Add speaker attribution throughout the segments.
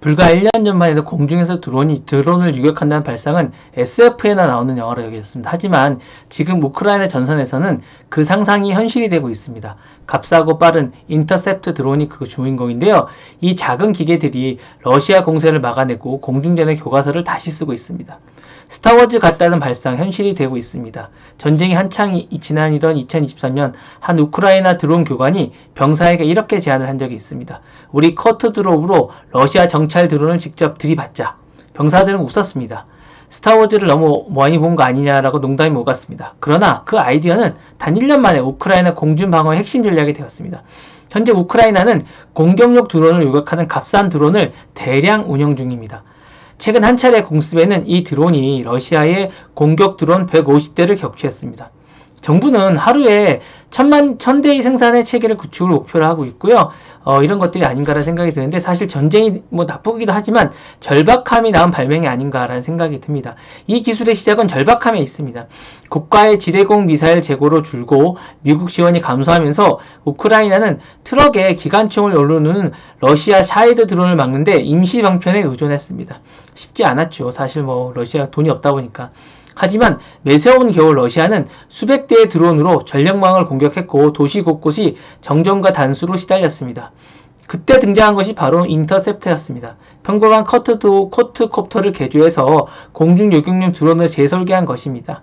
Speaker 1: 불과 1년 전만 해도 공중에서 드론이 드론을 유격한다는 발상은 SF에나 나오는 영화로 여겨졌습니다. 하지만 지금 우크라이나 전선에서는 그 상상이 현실이 되고 있습니다. 값싸고 빠른 인터셉트 드론이 그 주인공인데요. 이 작은 기계들이 러시아 공세를 막아내고 공중전의 교과서를 다시 쓰고 있습니다. 스타워즈 같다는 발상 현실이 되고 있습니다. 전쟁이 한창 지난이던 2023년 한 우크라이나 드론 교관이 병사에게 이렇게 제안을 한 적이 있습니다. 우리 커트 드롭으로 러시아 정찰 드론을 직접 들이받자. 병사들은 웃었습니다. 스타워즈를 너무 많이 본 거 아니냐라고 농담이 오갔습니다. 그러나 그 아이디어는 단 1년 만에 우크라이나 공중 방어의 핵심 전략이 되었습니다. 현재 우크라이나는 공격용 드론을 요격하는 값싼 드론을 대량 운영 중입니다. 최근 한 차례 공습에는 이 드론이 러시아의 공격 드론 150대를 격추했습니다. 정부는 하루에 천만 천 대의 생산의 체계를 구축을 목표로 하고 있고요. 어, 이런 것들이 아닌가라는 생각이 드는데 사실 전쟁이 뭐 나쁘기도 하지만 절박함이 나온 발명이 아닌가라는 생각이 듭니다. 이 기술의 시작은 절박함에 있습니다. 국가의 지대공 미사일 재고로 줄고 미국 지원이 감소하면서 우크라이나는 트럭에 기관총을 오르는 러시아 샤이드 드론을 막는데 임시 방편에 의존했습니다. 쉽지 않았죠. 사실 뭐 러시아 돈이 없다 보니까. 하지만 매서운 겨울 러시아는 수백 대의 드론으로 전력망을 공격했고 도시 곳곳이 정전과 단수로 시달렸습니다. 그때 등장한 것이 바로 인터셉터였습니다. 평범한 커트도 코트콥터를 개조해서 공중 요격용 드론을 재설계한 것입니다.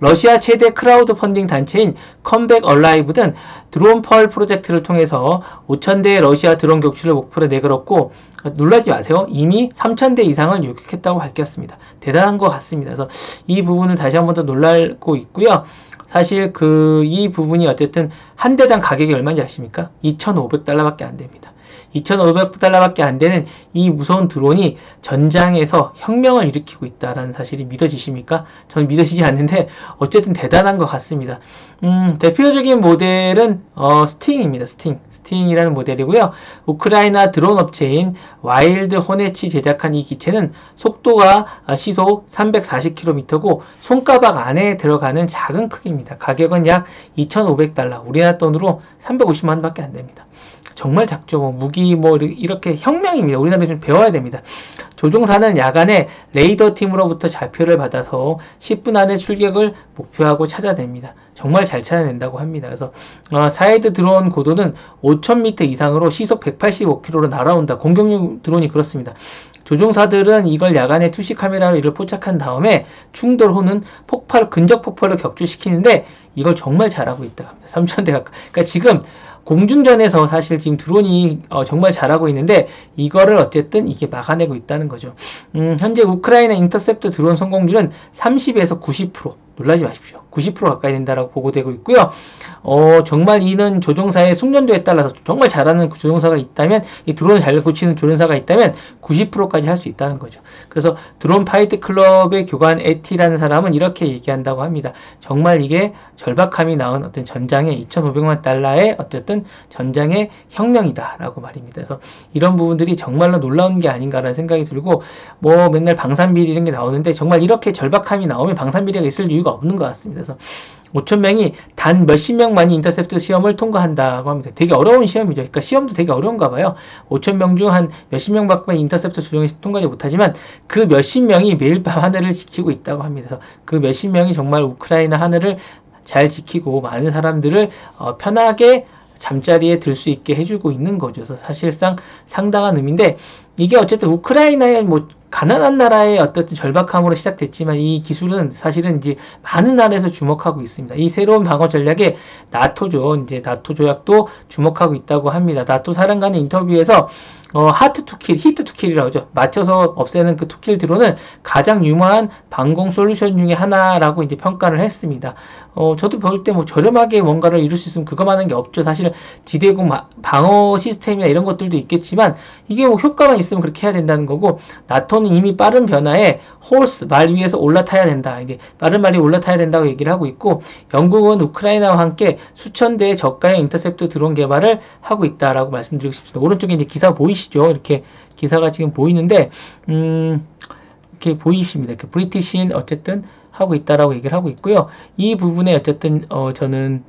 Speaker 1: 러시아 최대 크라우드 펀딩 단체인 컴백 얼라이브 등 드론 펄 프로젝트를 통해서 5,000대의 러시아 드론 격추를 목표로 내걸었고 놀라지 마세요. 이미 3,000대 이상을 요격했다고 밝혔습니다. 대단한 것 같습니다. 그래서 이 부분을 다시 한 번 더 놀랄고 있고요. 사실 그 이 부분이 어쨌든 한 대당 가격이 얼마인지 아십니까? 2,500달러밖에 안 됩니다. 2,500달러밖에 안 되는 이 무서운 드론이 전장에서 혁명을 일으키고 있다는 사실이 믿어지십니까? 저는 믿어지지 않는데 어쨌든 대단한 것 같습니다. 음, 대표적인 모델은 어, 스팅입니다. 스팅. 스팅이라는 모델이고요. 우크라이나 드론 업체인 와일드 호네치 제작한 이 기체는 속도가 시속 340km고 손가락 안에 들어가는 작은 크기입니다. 가격은 약 2,500달러, 우리나라 돈으로 350만 원밖에 안 됩니다. 정말 작죠. 뭐 무기 뭐 이렇게 혁명입니다. 우리나라에 좀 배워야 됩니다. 조종사는 야간에 레이더 팀으로부터 좌표를 받아서 10분 안에 출격을 목표하고 찾아냅니다. 정말 잘 찾아낸다고 합니다. 그래서 어, 사이드 드론 고도는 5,000m 이상으로 시속 185km로 날아온다. 공격용 드론이 그렇습니다. 조종사들은 이걸 야간에 투시 카메라로 이를 포착한 다음에 충돌 후는 폭발 근접 폭발로 격추시키는데 이걸 정말 잘하고 있다 합니다. 3,000대 가까이. 그러니까 지금 공중전에서 사실 지금 드론이 어, 정말 잘하고 있는데 이거를 어쨌든 이게 막아내고 있다는 거죠. 음, 현재 우크라이나 인터셉트 드론 성공률은 30에서 90% 놀라지 마십시오. 90% 가까이 된다라고 보고되고 있고요. 어, 정말 이는 조종사의 숙련도에 따라서 정말 잘하는 조종사가 있다면 이 드론을 잘 고치는 조종사가 있다면 90%까지 할 수 있다는 거죠. 그래서 드론 파이트 클럽의 교관 에티라는 사람은 이렇게 얘기한다고 합니다. 정말 이게 절박함이 나온 어떤 전장의 2,500만 달러의 어쨌든 전장의 혁명이다라고 말입니다. 그래서 이런 부분들이 정말로 놀라운 게 아닌가라는 생각이 들고 뭐 맨날 방산비리 이런 게 나오는데 정말 이렇게 절박함이 나오면 방산비리가 있을 이유가 없는 것 같습니다. 그래서 5천 명이 단 몇십 명만이 인터셉트 시험을 통과한다고 합니다. 되게 어려운 시험이죠. 그러니까 시험도 되게 어려운가 봐요. 5천 명 중 한 몇십 명밖에 인터셉트 조정에 통과하지 못하지만 그 몇십 명이 매일 밤 하늘을 지키고 있다고 합니다. 그래서 그 몇십 명이 정말 우크라이나 하늘을 잘 지키고 많은 사람들을 어, 편하게 잠자리에 들 수 있게 해주고 있는 거죠. 그래서 사실상 상당한 의미인데 이게 어쨌든 우크라이나의 뭐 가난한 나라의 어떤 절박함으로 시작됐지만 이 기술은 사실은 이제 많은 나라에서 주목하고 있습니다. 이 새로운 방어 전략에 나토죠. 이제 나토 조약도 주목하고 있다고 합니다. 나토 사령관의 인터뷰에서 어, 하트 투킬, 히트 투킬이라고 하죠. 맞춰서 없애는 그 투킬 드론은 가장 유망한 방공 솔루션 중에 하나라고 이제 평가를 했습니다. 어, 저도 볼 때 뭐 저렴하게 뭔가를 이룰 수 있으면 그거만 한게 없죠. 사실은 지대공 방어 시스템이나 이런 것들도 있겠지만 이게 뭐 효과만 있으면 그렇게 해야 된다는 거고 나토 는 이미 빠른 변화에 홀스 말 위에서 올라타야 된다. 이게 빠른 말이 올라타야 된다고 얘기를 하고 있고 영국은 우크라이나와 함께 수천 대의 저가의 인터셉트 드론 개발을 하고 있다라고 말씀드리고 싶습니다. 오른쪽에 이제 기사 보이시죠? 이렇게 기사가 지금 보이는데 음 이렇게 보이십니다. 이렇게 브리티시인 어쨌든 하고 있다라고 얘기를 하고 있고요. 이 부분에 어쨌든 어 저는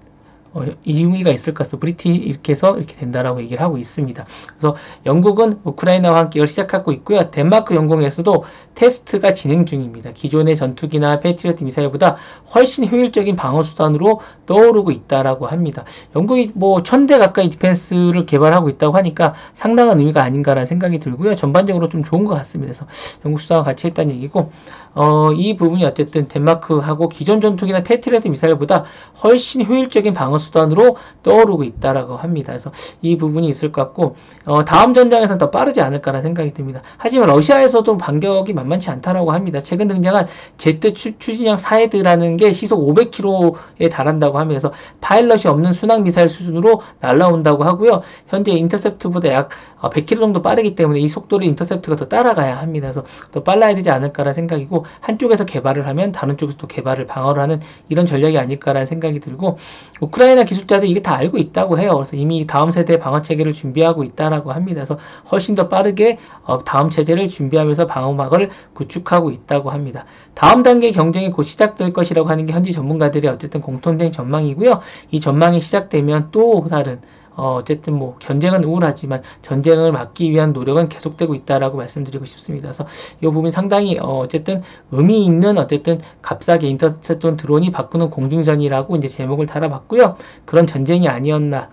Speaker 1: 어, 이유가 있을 것 같아서 브리티 이렇게 해서 이렇게 된다라고 얘기를 하고 있습니다. 그래서 영국은 우크라이나와 함께를 시작하고 있고요. 덴마크 영공에서도 테스트가 진행 중입니다. 기존의 전투기나 패트리어트 미사일보다 훨씬 효율적인 방어 수단으로 떠오르고 있다라고 합니다. 영국이 뭐 천대 가까이 디펜스를 개발하고 있다고 하니까 상당한 의미가 아닌가라는 생각이 들고요. 전반적으로 좀 좋은 것 같습니다. 그래서 영국 수사와 같이 했다는 얘기고 어, 이 부분이 어쨌든 덴마크하고 기존 전투기나 패트리어트 미사일보다 훨씬 효율적인 방어 수단으로 떠오르고 있다라고 합니다. 그래서 이 부분이 있을 것 같고 어, 다음 전장에서는 더 빠르지 않을까라는 생각이 듭니다. 하지만 러시아에서도 반격이 만만치 않다라고 합니다. 최근 등장한 제트 추, 추진형 사헤드라는 게 시속 500km에 달한다고 합니다. 그래서 파일럿이 없는 순항 미사일 수준으로 날라온다고 하고요. 현재 인터셉트보다 약 100km 정도 빠르기 때문에 이 속도를 인터셉트가 더 따라가야 합니다. 그래서 더 빨라야 되지 않을까라는 생각이고 한쪽에서 개발을 하면 다른 쪽에서 또 개발을 방어를 하는 이런 전략이 아닐까라는 생각이 들고 우크라이나 기술자도 이게 다 알고 있다고 해요. 그래서 이미 다음 세대 방어 체계를 준비하고 있다라고 합니다. 그래서 훨씬 더 빠르게 어, 다음 체제를 준비하면서 방어막을 구축하고 있다고 합니다. 다음 단계 경쟁이 곧 시작될 것이라고 하는 게 현지 전문가들의 어쨌든 공통된 전망이고요. 이 전망이 시작되면 또 다른 어, 어쨌든 뭐 전쟁은 우울하지만 전쟁을 막기 위한 노력은 계속되고 있다라고 말씀드리고 싶습니다. 그래서 이 부분이 상당히 어, 어쨌든 의미 있는 어쨌든 값싸게 인터셉터 드론이 바꾸는 공중전이라고 이제 제목을 달아봤고요. 그런 전쟁이 아니었나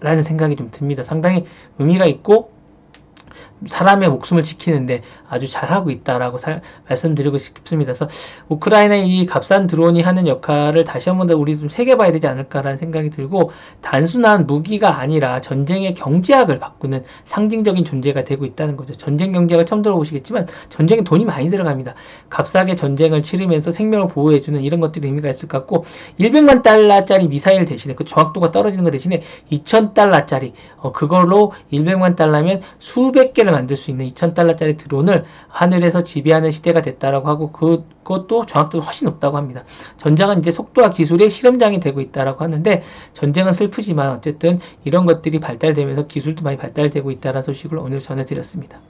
Speaker 1: 라는 생각이 좀 듭니다. 상당히 의미가 있고 사람의 목숨을 지키는데 아주 잘하고 있다라고 사, 말씀드리고 싶습니다. 그래서 우크라이나의 이 값싼 드론이 하는 역할을 다시 한번 더 우리 좀 새겨봐야 되지 않을까라는 생각이 들고 단순한 무기가 아니라 전쟁의 경제학을 바꾸는 상징적인 존재가 되고 있다는 거죠. 전쟁 경제학을 처음 들어보시겠지만 전쟁에 돈이 많이 들어갑니다. 값싸게 전쟁을 치르면서 생명을 보호해주는 이런 것들이 의미가 있을 것 같고 100만 달러짜리 미사일 대신에 그 정확도가 떨어지는 것 대신에 2,000달러짜리 어, 그걸로 100만 달러면 수백 개를 만들 수 있는 2,000달러짜리 드론을 하늘에서 지배하는 시대가 됐다라고 하고 그것도 정확도가 훨씬 높다고 합니다. 전장은 이제 속도와 기술의 실험장이 되고 있다라고 하는데 전쟁은 슬프지만 어쨌든 이런 것들이 발달되면서 기술도 많이 발달되고 있다는 소식을 오늘 전해드렸습니다.